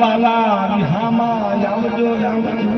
વાલા વિહામાં આવજો આવજો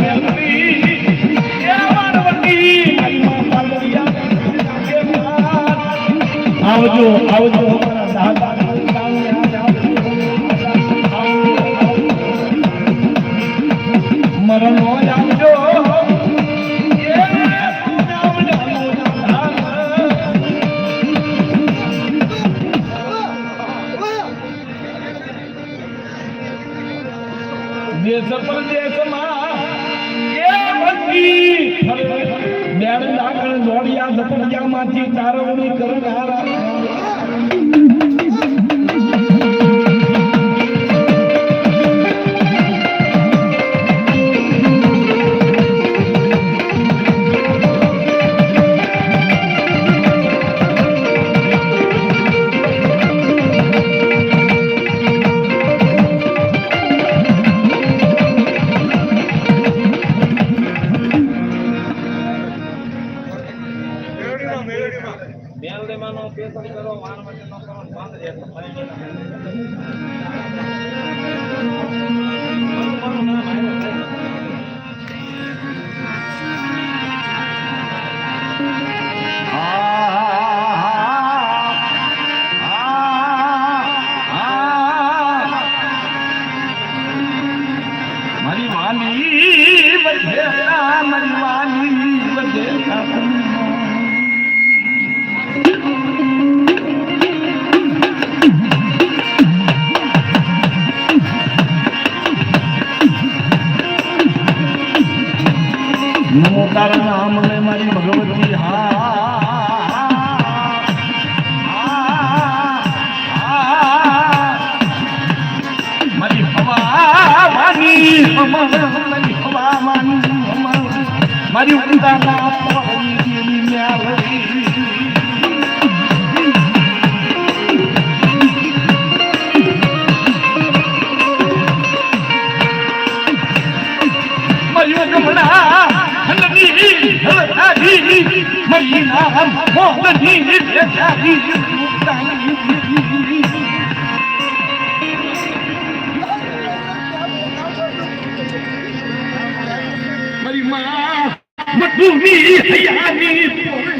આવજો આવજો. મેલડીમાંનો પેપર કરો, વારવટીનો કરો, બંધ રહે તો ફરી મારું નામ મારી ઉદાના પડી ગયેલી મ્યાલડી મારી ગમડા 不必哎呀你密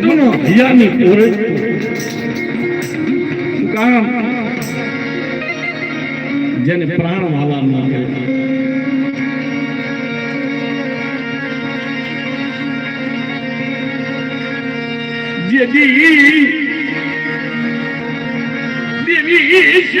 تو نو حیانی اور کام جن پران والا نہ کہ جی دی دی می شی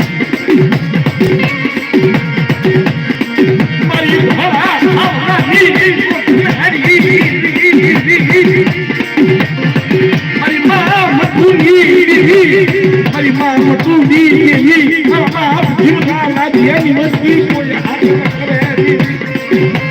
Thank you.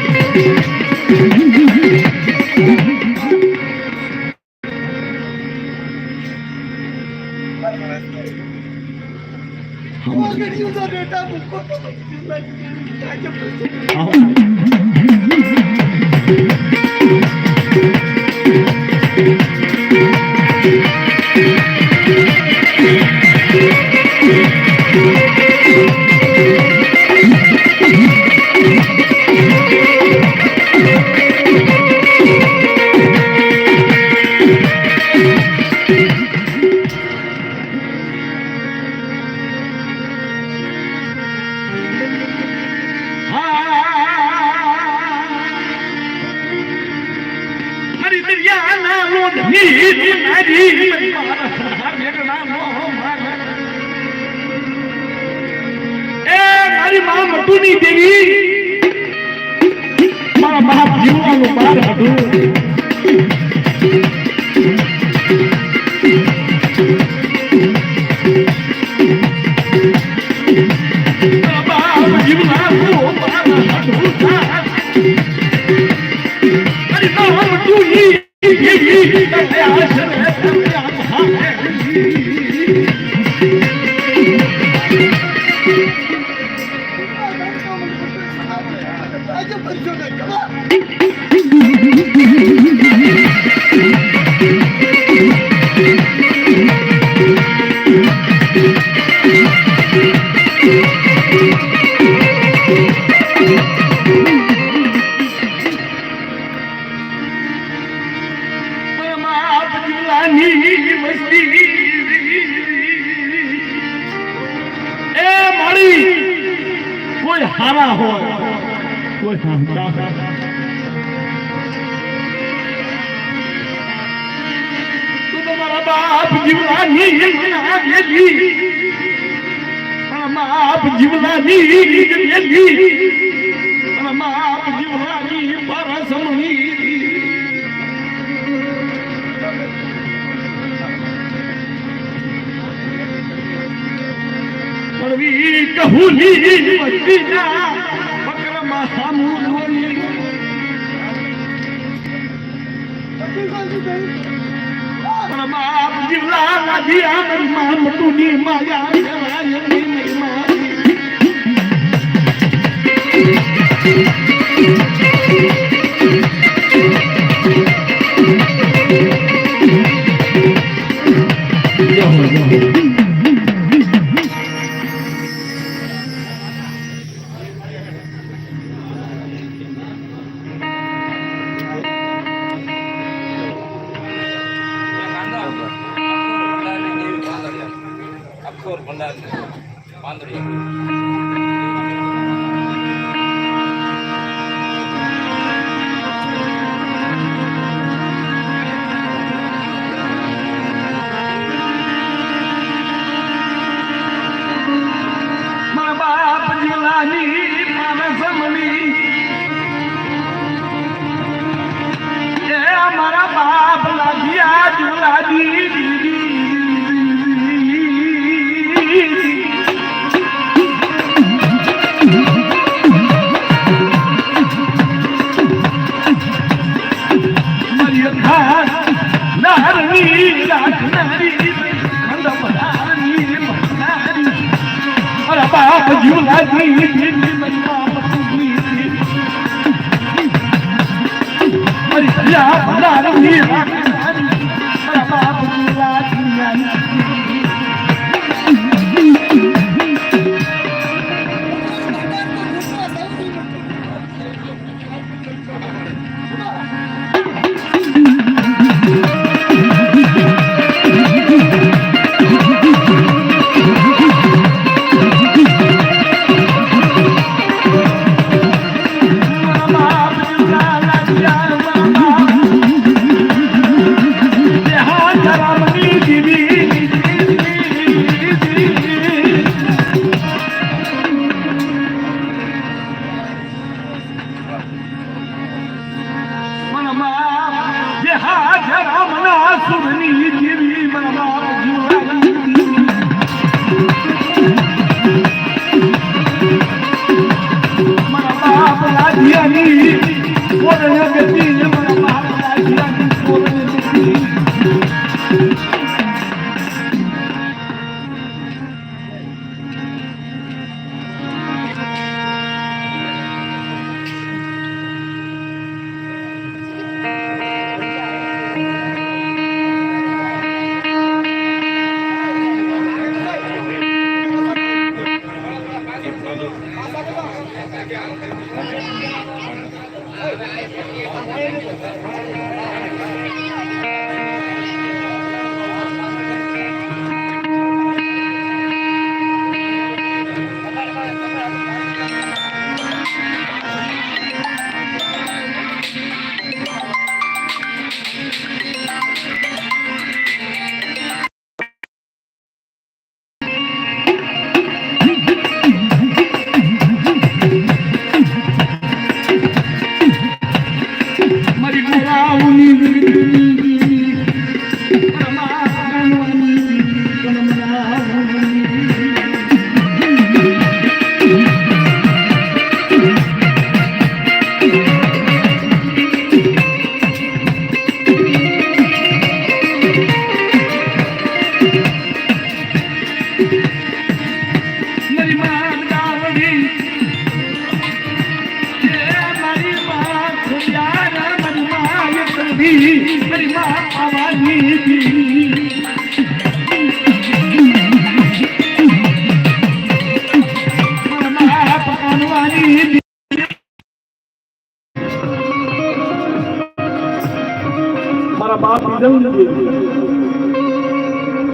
કડિયાના મોઢની તુનારી એ મારી માં મટુની દેવી મારા બાપ જીવવાનું બાર હતું કોઈ સંસ્થા તમારા બાપ જીવલાની બાપ જીવલાની બાપ જીવલાની પરસમણી કરવી કહુલી મસ્તી ના. બાપ જીવલા લાગી આનંદમાં મટુની માયા જવાયની મહિમા لا لا لا لا You.